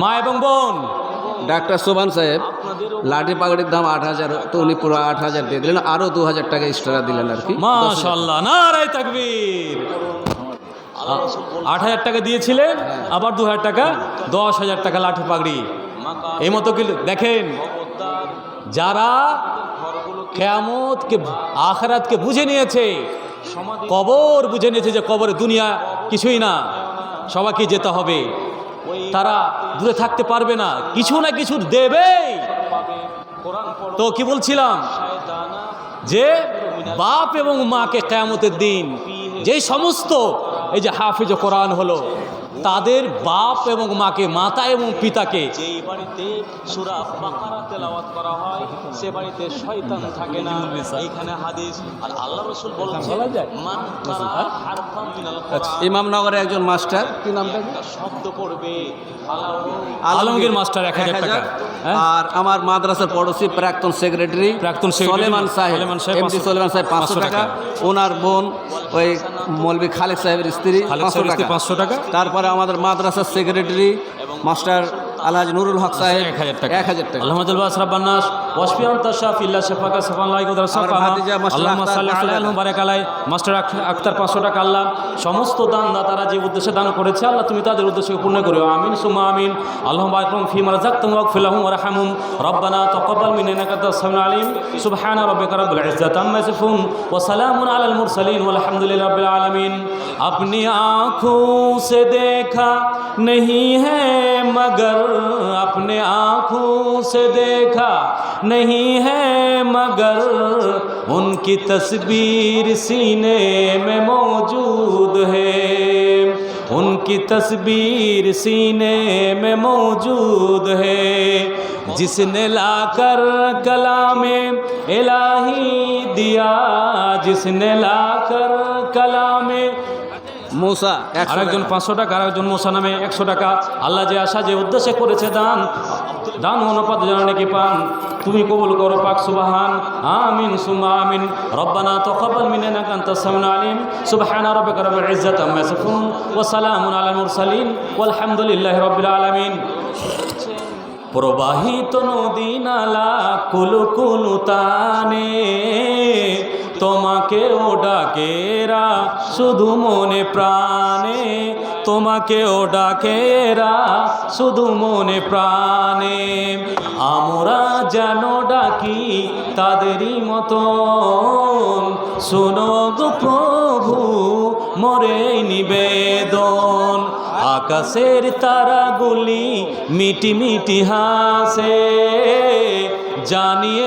মা এবং বোন। ডাক্তার সোবান সাহেব লাঠি পাগড়ির দাম আট হাজার তো উনি পুরো আট হাজার দিয়ে দিলেন আরও দু হাজার টাকা এক্সট্রা দিলেন আর কি। মাশাল্লাহ নারাই তাকবীর। আট হাজার টাকা দিয়েছিলেন আবার দু হাজার টাকা দশ হাজার টাকা লাঠি পাগড়ি। এই মতো কি দেখেন যারা কেয়ামতকে আখরাতকে বুঝে নিয়েছে কবর বুঝে নিয়েছে যে কবরে দুনিয়া কিছুই না সবাইকে যেতে হবে। তারা দূরে থাকতে পারবে না। কিছু না কিছু দেবেই। তো কি বলছিলাম? যে বাপ এবং মাকে কেমতের দিন যে সমস্ত এই যে হাফিজ কোরআন হলো তাদের বাপ এবং মাকে মাতা এবং পিতাকে। যেই বাড়িতে সূরা বাকারা তেলাওয়াত করা হয় সে বাড়িতে শয়তান থাকে না। এইখানে হাদিস আর আল্লাহ রাসূল বলেছেন? মান মিনাল আচ্ছা। কোরআন ইমামনগরে একজন মাস্টার। কি নামটা? শব্দ পড়বে আলমগীর। মাস্টার এক হাজার টাকা। হ্যাঁ? আর আমার মাদ্রাসার পড়োশি প্রাক্তন সেক্রেটারি প্রাক্তন সলেমান সাহেব। সাহেব এমডি পাঁচশো- সলেমান সাহেব পাঁচশো টাকা। ওনার বোন ওই মৌলবী খালেক সাহেবের স্ত্রী পাঁচশো টাকা। 500 টাকা। তারপরে আমাদের মাদ্রাসার সেক্রেটারি মাস্টার আলহাজ নুরুল হক সাহেব এক হাজার টাকা এক হাজার টাকা আলহামদুলিল্লাহ আসরাফান নাস ওয়াসফিয়ান তাশাফ ইল্লা শাফাকা সাফান লাই কুদরা সাফা ভাতিজা মাস্টার আল্লাহুম্মা আখতার সাল্লি পাঁচশো আলা টাকা। বারাক আলাই মাস্টার আখ- আখতার 500 টাকা আল্লাহ সমস্ত দান দাতারা যে উদ্দেশ্যে দান করেছে আল্লাহ তুমি তাদের উদ্দেশ্যকে পূর্ণ করো আমিন সুমা আমিন আল্লাহুম্মা আকরাম ফিমা রাযাকতাহুম ওয়াগফির লাহুম ওয়ারহামহুম রব্বানা তাকাব্বাল মিন্না ইন্নাকা আনতাস সামিউল আলিম সুবহানা রাব্বিকা রাব্বিল ইজ্জাতি আম্মা ইয়াসিফুন ওয়া সালামুন আলাল মুরসালিন ওয়ালহামদুলিল্লাহি রাব্বিল আলামিন अपनी आँखों से देखा नहीं है, मगर अपने आँखों से देखा नहीं है, मगर उनकी तस्वीर सीने में मौजूद है। उनकी तस्वीर सीने में मौजूद है। जिसने लाकर कला में इलाही दिया, जिसने लाकर कलाम মৌসা আরেকজন পাঁচশো টাকা আরেকজন মোসা নামে একশো টাকা। আল্লাহ যে আশা যে উদ্দেশ্যে করেছে দান দান অনুপাত যেন নাকি পান। তুমি কবুল করো পাক সুবাহান। আমিন সুমা আমিন। রব্বানা তকবাল মিনানা কান্তা সামিন আলিম। সুবহানা রাব্বিকা রাব্বিল ইজ্জাতি আম্মা ইয়াসিফুন। ওয়া সালামুন আলাল মুরসালিন। ওয়ালহামদুলিল্লাহি রাব্বিল আলামিন। প্রবাহিত নদী নালা কুলু কুলু তানে। তোমাকে ও ডাকেরা, শুধু মনে প্রাণে। তোমাকে ও ডাকেরা, শুধু মনে প্রাণে। আমরা যেন ডাকি তাদেরই মতন। শোনো গো প্রভু, মরে নিবেদন। আকাশের তারাগুলি মিটি মিটি হাসে, জানিয়ে